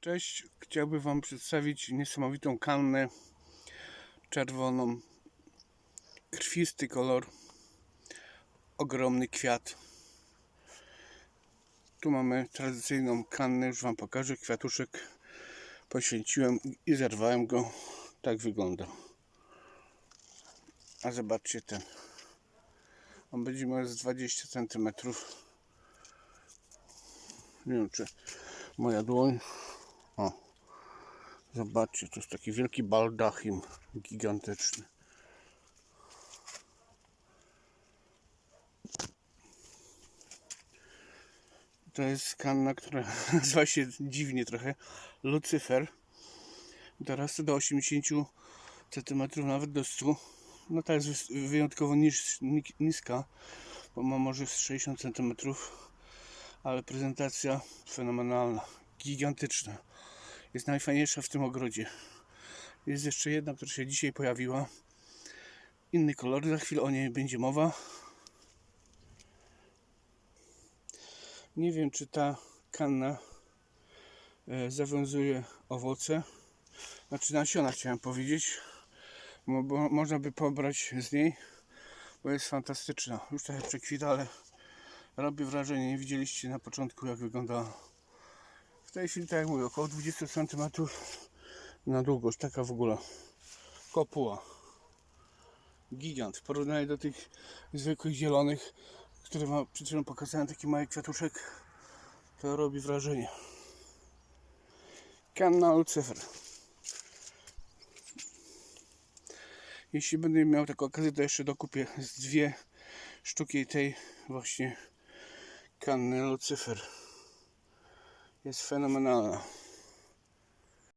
Cześć, chciałbym Wam przedstawić niesamowitą kannę czerwoną. Krwisty kolor, ogromny kwiat. Tu mamy tradycyjną kannę, już Wam pokażę. Kwiatuszek poświęciłem i zerwałem go. Tak wygląda. A zobaczcie ten. On będzie miał z 20 cm. Nie wiem, czy moja dłoń. O, zobaczcie, to jest taki wielki baldachim, gigantyczny. To jest kanna, która nazywa się dziwnie trochę Lucyfer. Dorasta do 80 cm, nawet do 100 No ta jest wyjątkowo nis, ni- niska, bo ma może z 60 cm, ale prezentacja fenomenalna, gigantyczna. Jest najfajniejsza w tym ogrodzie. Jest jeszcze jedna, która się dzisiaj pojawiła. Inny kolor, za chwilę o niej będzie mowa. Nie wiem, czy ta kanna e, zawiązuje owoce. Znaczy nasiona chciałem powiedzieć. Bo można by pobrać z niej, bo jest fantastyczna. Już trochę przekwita, ale robi wrażenie. Nie widzieliście na początku, jak wyglądała. W tej chwili, tak jak mówię, około 20 cm na długość. Taka w ogóle kopuła. Gigant. W porównaniu do tych zwykłych zielonych, które ma, przed chwilą pokazałem, taki mały kwiatuszek, to robi wrażenie. Kanna Lucyfer. Jeśli będę miał taką okazję, to jeszcze dokupię z dwie sztuki tej właśnie kanny Lucyfer. Jest fenomenalna.